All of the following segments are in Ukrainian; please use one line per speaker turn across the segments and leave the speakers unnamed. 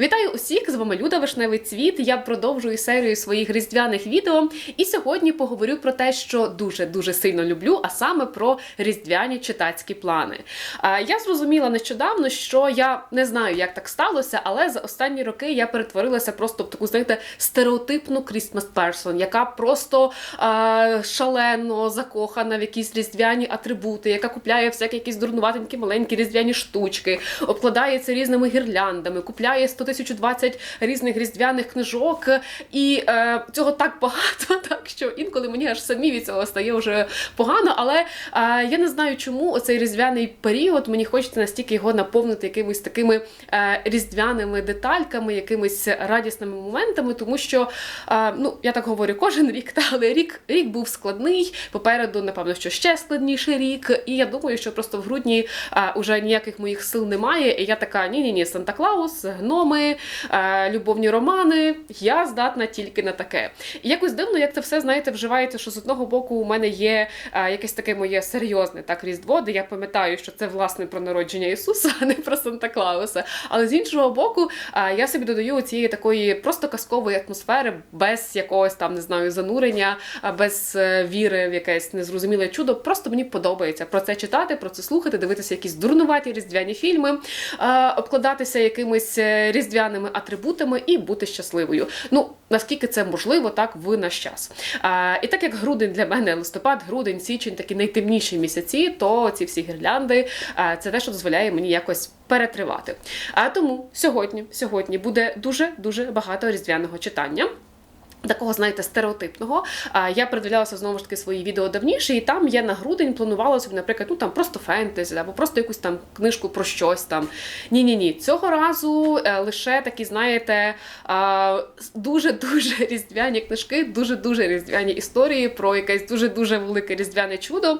Вітаю усіх! З вами Люда Вишневий Цвіт. Я продовжую серію своїх різдвяних відео. І сьогодні поговорю про те, що дуже дуже сильно люблю, а саме про різдвяні читацькі плани. Я зрозуміла нещодавно, що я не знаю, як так сталося, але за останні роки я перетворилася просто в таку, знаєте, стереотипну Christmas person, яка просто а, шалено закохана в якісь різдвяні атрибути, яка купляє всякі якісь дурнуватенькі маленькі різдвяні штучки, обкладається різними гірляндами, купляє 100 тисяч 20 різних різдвяних книжок, і е, цього так багато, так що інколи мені аж самі від цього стає вже погано. Але е, я не знаю, чому оцей різдвяний період мені хочеться настільки його наповнити якимись такими е, різдвяними детальками, якимись радісними моментами, тому що е, ну я так говорю кожен рік, та але рік рік був складний. Попереду, напевно, що ще складніший рік. І я думаю, що просто в грудні е, уже ніяких моїх сил немає. І я така: ні, ні, ні, Санта Клаус, гноми, е, любовні романи. Я здатна тільки на таке. І якось дивно, як це все знаєте, вживається, що з одного боку у мене є е, якесь таке моє серйозне так різдво, де я пам'ятаю, що це власне про народження Ісуса, а не про Санта Клауса. Але з іншого боку, е, я собі додаю цієї такої просто казкової атмосфери, без якогось там не знаю занурення, а без е, віри в якесь незрозуміле чудо. Просто мені подобається про це читати, про це слухати, дивитися якісь дурнуваті різдвяні фільми, е, обкладатися якимись е, різдвяними атрибутами і бути щасливою. Ну наскільки це можливо, так в наш час. Е, І так як грудень для мене листопад, грудень, січень такі найтемніші місяці, то ці всі гірлянди а, це те, що дозволяє мені якось перетривати. А тому сьогодні, сьогодні буде дуже дуже багато різдвяного читання. Такого, знаєте, стереотипного. Я передивлялася знову ж таки свої відео давніше, і там я на грудень планувала собі, наприклад, ну там просто фентезі, або просто якусь там книжку про щось там. Ні, ні, ні. Цього разу е, лише такі, знаєте, дуже дуже різдвяні книжки, дуже дуже різдвяні історії про якесь дуже дуже велике різдвяне чудо.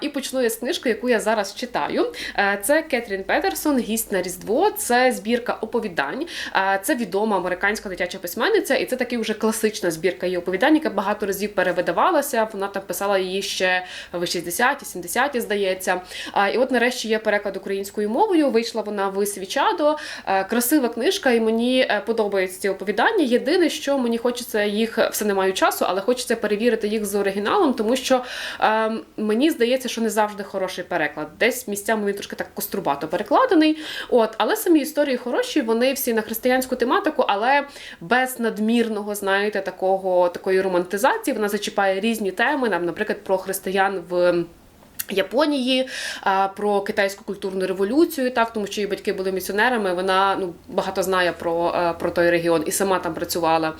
І почну я з книжки, яку я зараз читаю. Е, Це Кетрін Петерсон, гість на Різдво. Це збірка оповідань. Це відома американська дитяча письменниця, і це такий вже класичний класична збірка її оповідань, яка багато разів перевидавалася. Вона там писала її ще в 60-ті, 70-ті, здається. І от нарешті є переклад українською мовою. Вийшла вона в Свічадо. Е, Красива книжка, і мені е, подобаються ці оповідання. Єдине, що мені хочеться їх, все не маю часу, але хочеться перевірити їх з оригіналом, тому що е, мені здається, що не завжди хороший переклад. Десь місцями він трошки так кострубато перекладений. От, але самі історії хороші, вони всі на християнську тематику, але без надмірного, знаєте, такого такої романтизації. Вона зачіпає різні теми, нам, наприклад, про християн в. Японії про китайську культурну революцію, так тому що її батьки були місіонерами. Вона ну багато знає про про той регіон і сама там працювала.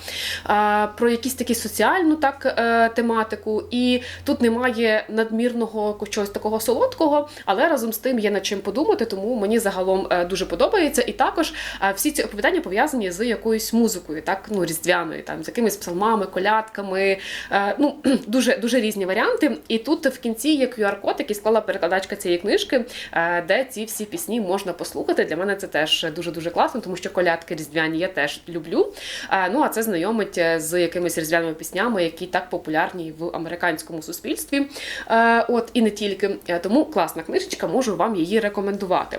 Про якісь такі соціальну так е, тематику. І тут немає надмірного чогось такого солодкого, але разом з тим є над чим подумати, тому мені загалом е, дуже подобається. І також е, всі ці оповідання пов'язані з якоюсь музикою, так ну різдвяною, там з якимись псалмами, колядками. Е, ну дуже дуже різні варіанти. І тут в кінці є QR-код який склала перекладачка цієї книжки, е, де ці всі пісні можна послухати. Для мене це теж дуже дуже класно, тому що колядки різдвяні я теж люблю. Е, ну а це знайомить з якимись різдвяними піснями, які так популярні в американському суспільстві. Е, от і не тільки тому класна книжечка, можу вам її рекомендувати.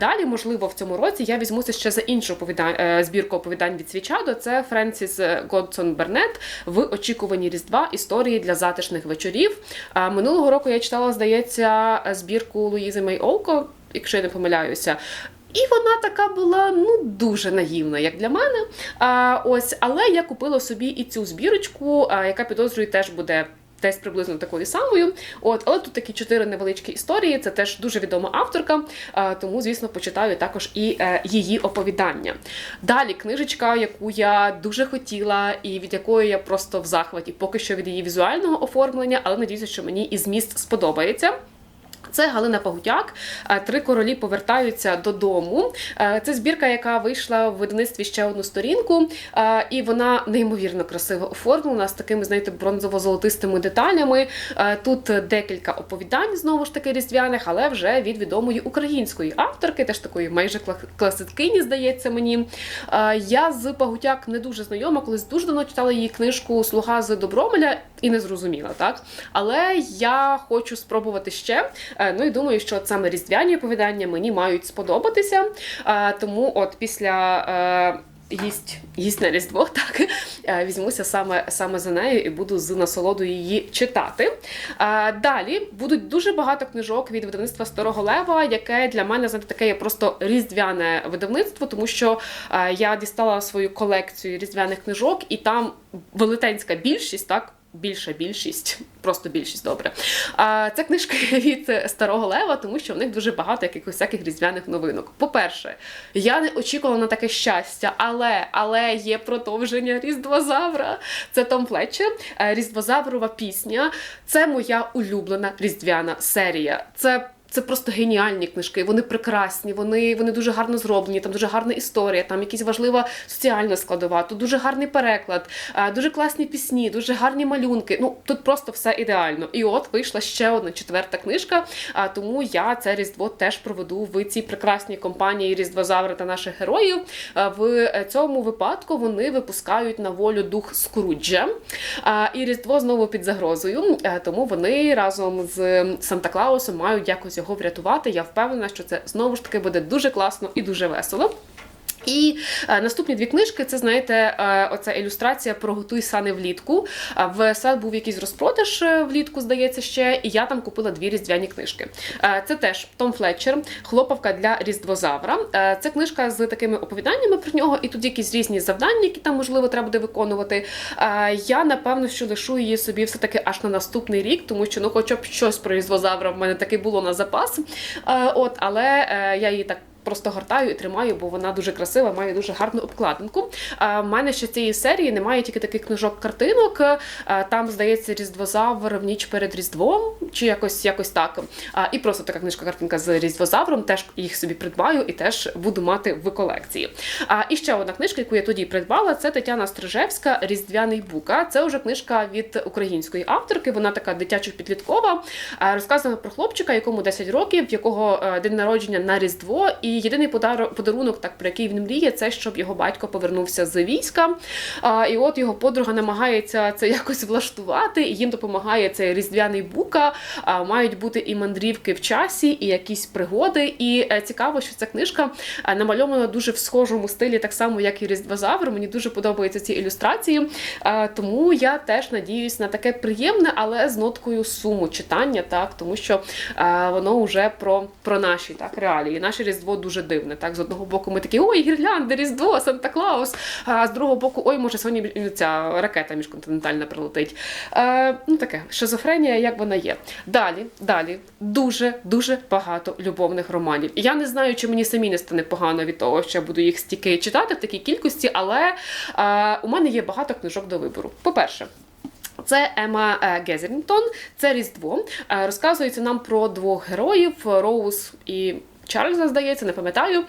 Далі, можливо, в цьому році я візьмуся ще за іншу оповідань збірку оповідань від Свічадо. Це Френсіс Годсон Бернет в очікуванні Різдва історії для затишних вечорів. Минулого року я читала, здається, збірку Луїзи Мей Олко, якщо я не помиляюся. І вона така була ну дуже наївна, як для мене. А, Ось, але я купила собі і цю збірочку, яка підозрюю теж буде. Десь приблизно такою самою. От, але тут такі чотири невеличкі історії. Це теж дуже відома авторка, тому, звісно, почитаю також і е, її оповідання. Далі книжечка, яку я дуже хотіла, і від якої я просто в захваті, поки що від її візуального оформлення, але надіюся, що мені і зміст сподобається. Це Галина Пагутяк. Три королі повертаються додому. Це збірка, яка вийшла в видавництві ще одну сторінку, і вона неймовірно красиво оформлена з такими, знаєте, бронзово-золотистими деталями. Тут декілька оповідань знову ж таки різдвяних, але вже від відомої української авторки, теж такої майже класикині, здається мені. Я з Пагутяк не дуже знайома, колись дуже давно читала її книжку Слуга з Добромеля. І не зрозуміла, так? Але я хочу спробувати ще. Е, Ну і думаю, що от саме різдвяні оповідання мені мають сподобатися. Е, Тому от після. е, Їсть, їсть на різдво, так візьмуся саме саме за нею і буду з насолодою її читати. Далі будуть дуже багато книжок від видавництва Старого Лева, яке для мене знаєте, таке є просто різдвяне видавництво, тому що я дістала свою колекцію різдвяних книжок, і там велетенська більшість, так. Більша більшість, просто більшість добре. А це книжки від Старого Лева, тому що в них дуже багато якихось всяких різдвяних новинок. По-перше, я не очікувала на таке щастя, але але є продовження Різдвозавра. Це Том Флетчер, Різдвозаврова пісня. Це моя улюблена різдвяна серія. Це це просто геніальні книжки. Вони прекрасні, вони, вони дуже гарно зроблені. Там дуже гарна історія, там якась важлива соціальна складова, тут дуже гарний переклад, е, дуже класні пісні, дуже гарні малюнки. Ну тут просто все ідеально. І от вийшла ще одна четверта книжка. А тому я це різдво теж проведу в цій прекрасній компанії Різдвозаври та наших героїв. Е, В цьому випадку вони випускають на волю дух Скруджа. І Різдво знову під загрозою. Е, Тому вони разом з Санта Клаусом мають якось його врятувати. Я впевнена, що це знову ж таки буде дуже класно і дуже весело. І е, наступні дві книжки це знаєте, е, оця ілюстрація про готуй сани влітку. Е, В сад був якийсь розпродаж е, влітку, здається, ще, і я там купила дві різдвяні книжки. Це теж Том Флетчер, хлопавка для різдвозавра. Це книжка з такими оповіданнями про нього, і тут якісь різні завдання, які там можливо треба буде виконувати. Я напевно що лишу її собі все таки аж на наступний рік, тому що ну, хоча б щось про різдвозавра в мене таки було на запас. От, але я її так просто гортаю і тримаю, бо вона дуже красива, має дуже гарну обкладинку. А в мене ще цієї серії немає тільки таких книжок-картинок. Там, здається, Різдвозавр в ніч перед Різдвом, чи якось якось так. А, І просто така книжка-картинка з Різдвозавром. Теж їх собі придбаю і теж буду мати в колекції. А і ще одна книжка, яку я тоді придбала, це Тетяна Стрижевська Різдвяний бука. Це вже книжка від української авторки. Вона така дитячо-підліткова. Розказана про хлопчика, якому 10 років, в якого е, день народження на Різдво. І єдиний подарунок, так про який він мріє, це щоб його батько повернувся з війська. А, І от його подруга намагається це якось влаштувати, і їм допомагає цей різдвяний бука. А, Мають бути і мандрівки в часі, і якісь пригоди. І е, цікаво, що ця книжка е, намальована дуже в схожому стилі, так само як і Різдвозавр. Мені дуже подобаються ці ілюстрації. Е, Тому я теж надіюсь на таке приємне, але з ноткою суму читання, так тому що е, воно вже про, про наші так реалії. Наше різдво дуже дивне. Так, з одного боку, ми такі ой, гірлянди, різдво, Санта Клаус. А з другого боку, ой, може, сьогодні ця ракета міжконтинентальна прилетить. Е, ну таке шизофренія, як вона є. Далі, далі, дуже дуже багато любовних романів. Я не знаю, чи мені самі не стане погано від того, що я буду їх стільки читати в такій кількості, але е, у мене є багато книжок до вибору. По-перше. Це Ема е, Гезерінтон, це Різдво. Е, Розказується нам про двох героїв Роуз і. Чарльза, здається, не пам'ятаю,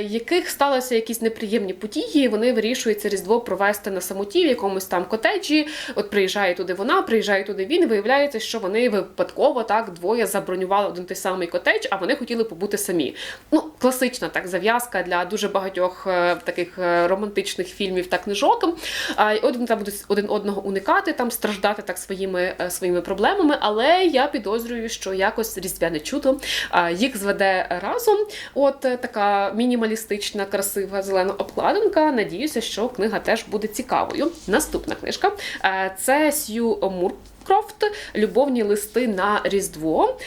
яких сталися якісь неприємні події. Вони вирішують це різдво провести на самоті в якомусь там котеджі. От приїжджає туди вона, приїжджає туди він. і Виявляється, що вони випадково так двоє забронювали один той самий котедж, а вони хотіли побути самі. Ну, класична так зав'язка для дуже багатьох е, таких е, романтичних фільмів та книжок. І от вони там будуть один одного уникати, там страждати так своїми, е, своїми проблемами. Але я підозрюю, що якось різдвяне чудо їх зведе разом. От е, така мінімалістична, красива зелена обкладинка. Надіюся, що книга теж буде цікавою. Наступна книжка е, це Сью Муркрофт Любовні листи на Різдво.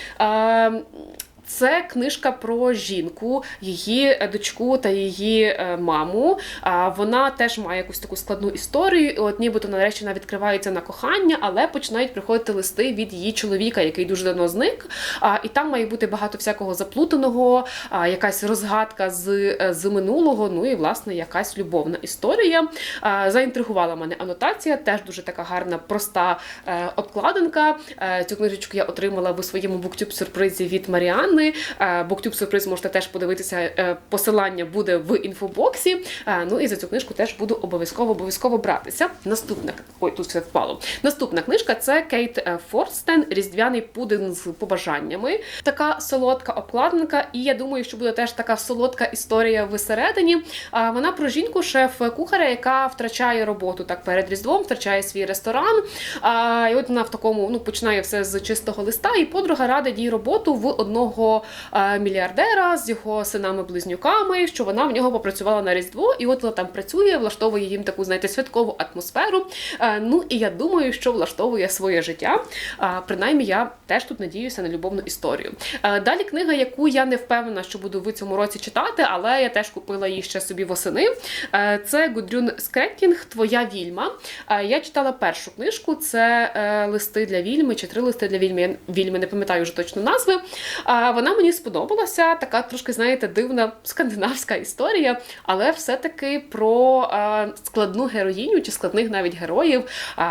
Е, Це книжка про жінку, її дочку та її е, маму. Вона теж має якусь таку складну історію. І От нібито нарешті вона відкривається на кохання, але починають приходити листи від її чоловіка, який дуже давно зник. І там має бути багато всякого заплутаного, якась розгадка з, е, з минулого. Ну і власне якась любовна історія. Заінтригувала мене анотація, теж дуже така гарна, проста е, обкладинка. Е, Цю книжечку я отримала в своєму буктюб сюрпризі від Маріанни. Новини. Буктюб сюрприз можете теж подивитися. е, Посилання буде в інфобоксі. Е, Ну і за цю книжку теж буду обов'язково обов'язково братися. Наступна ой, тут все впало. Наступна книжка це Кейт е, Форстен Різдвяний пудинг з побажаннями. Така солодка обкладинка, і я думаю, що буде теж така солодка історія всередині. Вона про жінку, шеф-кухаря, яка втрачає роботу так перед різдвом, втрачає свій ресторан. І от вона в такому ну починає все з чистого листа, і подруга радить їй роботу в одного а, мільярдера з його синами-близнюками, що вона в нього попрацювала на різдво, і от вона там працює, влаштовує їм таку, знаєте, святкову атмосферу. Ну і я думаю, що влаштовує своє життя. Принаймні, я теж тут надіюся на любовну історію. Далі книга, яку я не впевнена, що буду в цьому році читати, але я теж купила її ще собі восени. Е, Це Гудрюн Скрекінг Твоя вільма. Е, Я читала першу книжку. Це е, листи для вільми чи три листи для вільми. Вільми не пам'ятаю вже точно назви. Вона мені сподобалася. Така трошки, знаєте, дивна скандинавська історія, але все-таки про е, складну героїню чи складних навіть героїв,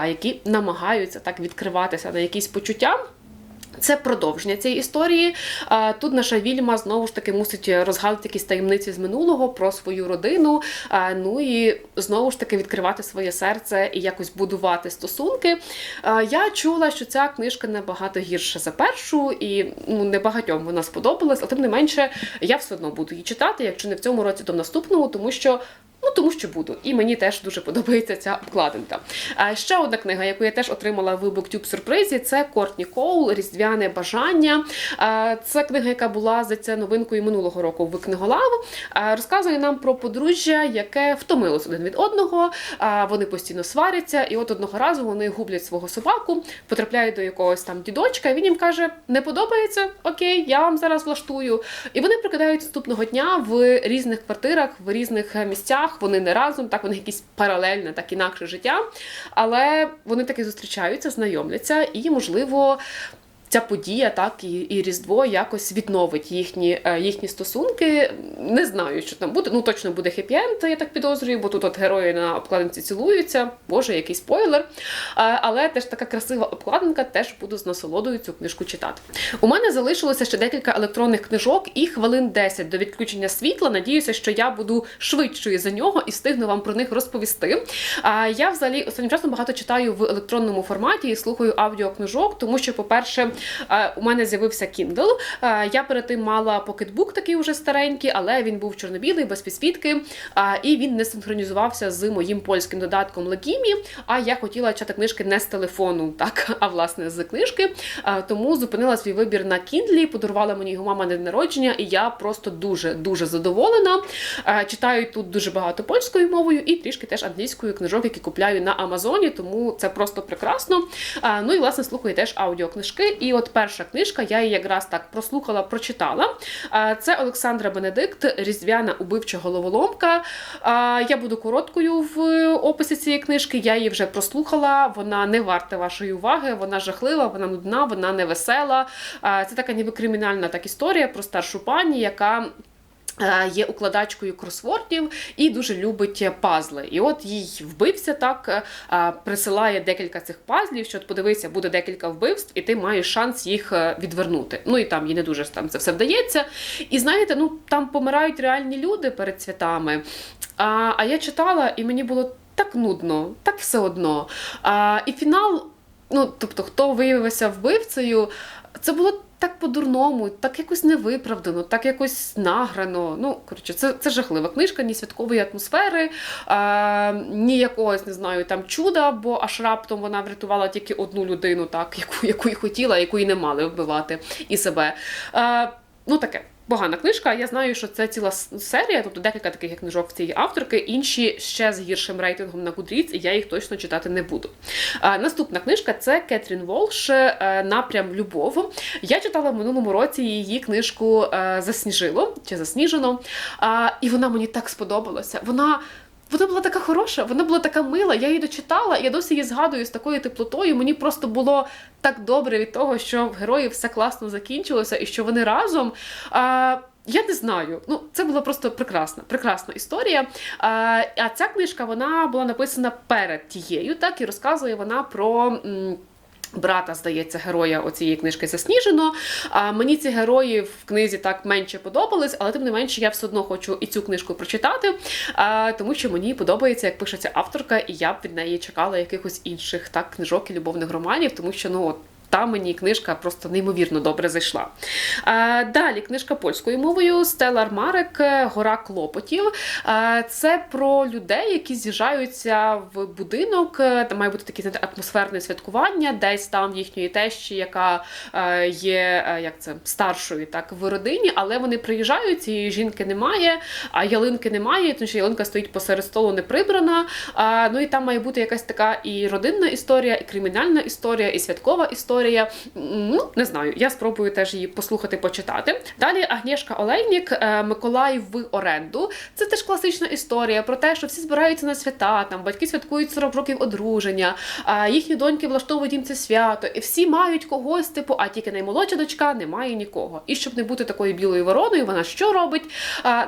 які намагаються так відкриватися на якісь почуття. Це продовження цієї історії. Тут наша вільма знову ж таки мусить розгадати якісь таємниці з минулого про свою родину. Ну і знову ж таки відкривати своє серце і якось будувати стосунки. Я чула, що ця книжка набагато гірша за першу, і ну небагатьом вона сподобалась, але тим не менше я все одно буду її читати, якщо не в цьому році, то в наступному, тому що. Ну, тому що буду. І мені теж дуже подобається ця обкладинка. А ще одна книга, яку я теж отримала в BookTube сюрпризі, це Кортні Коул Різдвяне бажання. Це книга, яка була за це новинкою минулого року в книголав. Розказує нам про подружжя, яке втомилось один від одного. Вони постійно сваряться, і от одного разу вони гублять свого собаку, потрапляють до якогось там дідочка, і він їм каже: не подобається? Окей, я вам зараз влаштую. І вони прикидають наступного дня в різних квартирах, в різних е, місцях. Вони не разом, так вони якісь паралельне, так інакше життя. Але вони таки зустрічаються, знайомляться, і можливо. Ця подія, так і, і Різдво якось відновить їхні, е, їхні стосунки. Не знаю, що там буде. Ну точно буде хеппі-енд, я так підозрюю, бо тут от герої на обкладинці цілуються. Боже, який спойлер. Але теж така красива обкладинка, теж буду з насолодою цю книжку читати. У мене залишилося ще декілька електронних книжок і хвилин 10 до відключення світла. Надіюся, що я буду швидшою за нього і встигну вам про них розповісти. А я взагалі останнім часом багато читаю в електронному форматі і слухаю аудіокнижок, тому що, по-перше, у мене з'явився Kindle. Я перед тим мала покетбук такий уже старенький, але він був чорно-білий, без підсвітки, і він не синхронізувався з моїм польським додатком Legimi, А я хотіла читати книжки не з телефону, так, а власне з книжки. Тому зупинила свій вибір на Kindle, подарувала мені його мама на день народження, і я просто дуже дуже задоволена. Читаю тут дуже багато польською мовою і трішки теж англійською книжок, які купляю на Амазоні, тому це просто прекрасно. Ну і власне слухаю теж аудіокнижки. І от перша книжка, я її якраз так прослухала, прочитала. Це Олександра Бенедикт, Різдвяна убивча головоломка. Я буду короткою в описі цієї книжки. Я її вже прослухала. Вона не варта вашої уваги, вона жахлива, вона нудна, вона невесела. Це така ніби кримінальна так історія про старшу пані, яка. Е, Є укладачкою кросвордів і дуже любить пазли. І от їй вбився так, е, присилає декілька цих пазлів, що от подивися, буде декілька вбивств, і ти маєш шанс їх е, відвернути. Ну і там їй не дуже там це все вдається. І знаєте, ну там помирають реальні люди перед святами. А, а я читала, і мені було так нудно, так все одно. А, і фінал, ну тобто, хто виявився вбивцею, це було. Так по-дурному, так якось невиправдано, так якось награно. Ну, коротше, це, це жахлива книжка, ні святкової атмосфери, е, ні якогось, не знаю, там чуда, бо аж раптом вона врятувала тільки одну людину, так, яку, яку хотіла, яку і не мали вбивати і себе. Е, ну, таке. Погана книжка. Я знаю, що це ціла серія, тобто декілька таких книжок цієї авторки. Інші ще з гіршим рейтингом на Goodreads, і я їх точно читати не буду. А, наступна книжка це Кетрін Волш е, Напрям любов. Я читала в минулому році її книжку е, Засніжило чи засніжено. А, і вона мені так сподобалася. Вона. Вона була така хороша, вона була така мила. Я її дочитала, я досі її згадую з такою теплотою. Мені просто було так добре від того, що в героїв все класно закінчилося і що вони разом. А, я не знаю. Ну, це була просто прекрасна, прекрасна історія. А, а ця книжка вона була написана перед тією, так і розказує вона про. м, Брата, здається, героя оцієї книжки засніжено. А мені ці герої в книзі так менше подобались, але тим не менше я все одно хочу і цю книжку прочитати, а, тому що мені подобається, як пишеться авторка, і я б від неї чекала якихось інших так книжок і любовних романів, тому що ну от. Та мені книжка просто неймовірно добре зайшла. Далі книжка польською мовою Стелар Марек Гора клопотів. А, це про людей, які з'їжджаються в будинок. Там має бути таке знаєте, атмосферне святкування, десь там їхньої тещі, яка е, є е, як це старшою, так в родині, але вони приїжджають, цієї жінки немає, а ялинки немає, тому що ялинка стоїть посеред столу не прибрана. Ну і там має бути якась така і родинна історія, і кримінальна історія, і святкова історія. Ну, не знаю, я спробую теж її послухати, почитати. Далі Агнєшка Олейнік, е, Миколай в оренду. Це теж класична історія про те, що всі збираються на свята, там батьки святкують 40 років одруження, їхні доньки влаштовують їм це свято, і всі мають когось, типу, а тільки наймолодша дочка не має нікого. І щоб не бути такою білою вороною, вона що робить?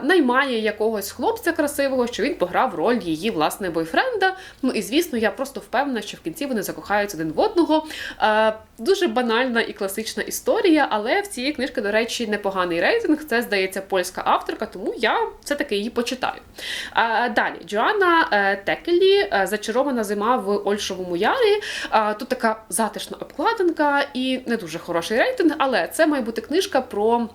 Наймає якогось хлопця красивого, що він пограв роль її власне бойфренда. Ну і звісно, я просто впевнена, що в кінці вони закохаються один в одного. Дуже банальна і класична історія, але в цієї книжки, до речі, непоганий рейтинг. Це здається польська авторка, тому я все-таки її почитаю. Далі Джоанна е, Текелі е, Зачарована зима в Ольшовому ярі. Тут така затишна обкладинка і не дуже хороший рейтинг, але це має бути книжка про.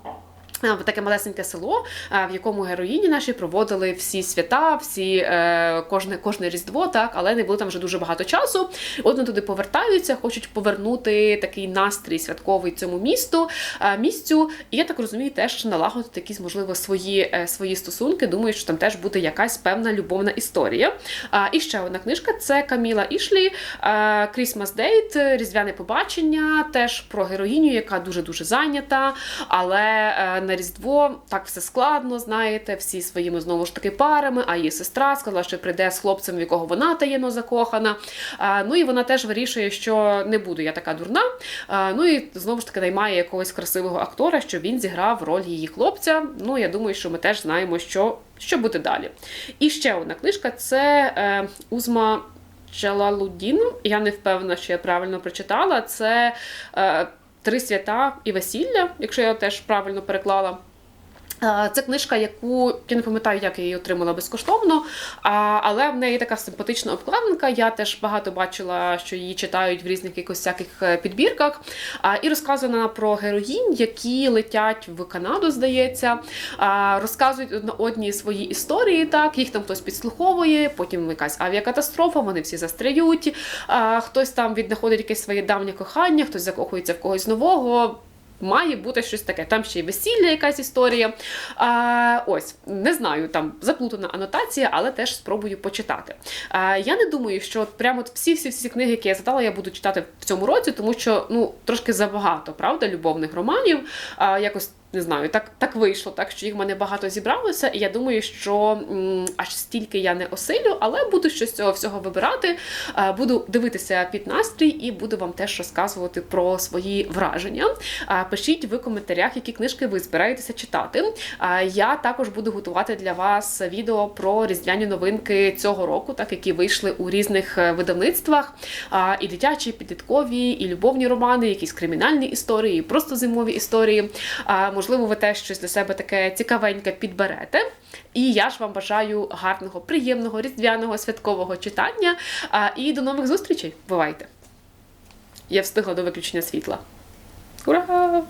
Е, Таке малесеньке село, е, в якому героїні наші проводили всі свята, всі е, кожне кожне різдво, так але не було там вже дуже багато часу. От вони туди повертаються, хочуть повернути такий настрій святковий цьому місту місцю. І я так розумію, теж налагодити якісь можливо свої, свої стосунки. Думаю, що там теж буде якась певна любовна історія. І ще одна книжка це Каміла Ішлі Christmas Date, Різдвяне побачення, теж про героїню, яка дуже дуже зайнята, але на Різдво так все складно, знаєте, всі своїми знову ж таки парами. А її сестра сказала, що прийде з хлопцем, в якого вона таємно закохана. Ну і вона теж вирішує, що не буду я така дурна. Ну і знову ж таки наймає якогось красивого актора, щоб він зіграв роль її хлопця. Ну я думаю, що ми теж знаємо, що, що буде далі. І ще одна книжка це е, Узма. Джалалудін, я не впевнена, що я правильно прочитала. Це е, Три свята і весілля, якщо я теж правильно переклала. Е, Це книжка, яку я не пам'ятаю, як я її отримала безкоштовно, але в неї така симпатична обкладинка. Я теж багато бачила, що її читають в різних якось всяких е, підбірках. І розказана про героїнь, які летять в Канаду, здається, розказують одна одні свої історії. Так, їх там хтось підслуховує, потім якась авіакатастрофа, вони всі застряють. Хтось там віднаходить якесь своє давнє кохання, хтось закохується в когось нового. Має бути щось таке. Там ще й весілля, якась історія. А, Ось, не знаю, там заплутана анотація, але теж спробую почитати. А, Я не думаю, що прямо от всі-всі всі книги, які я задала, я буду читати в цьому році, тому що ну трошки забагато, правда, любовних романів. А, Якось не знаю, так так вийшло, так що їх в мене багато зібралося, і я думаю, що аж стільки я не осилю, але буду щось цього всього вибирати. Буду дивитися під настрій і буду вам теж розказувати про свої враження. А, Пишіть в коментарях, які книжки ви збираєтеся читати. Я також буду готувати для вас відео про різдвяні новинки цього року, так які вийшли у різних е, видавництвах. І дитячі, і підліткові, і любовні романи, якісь кримінальні історії, і просто зимові історії. Можливо, ви теж щось для себе таке цікавеньке підберете. І я ж вам бажаю гарного, приємного, різдвяного, святкового читання. І до нових зустрічей. Бувайте! Я встигла до виключення світла. Ура!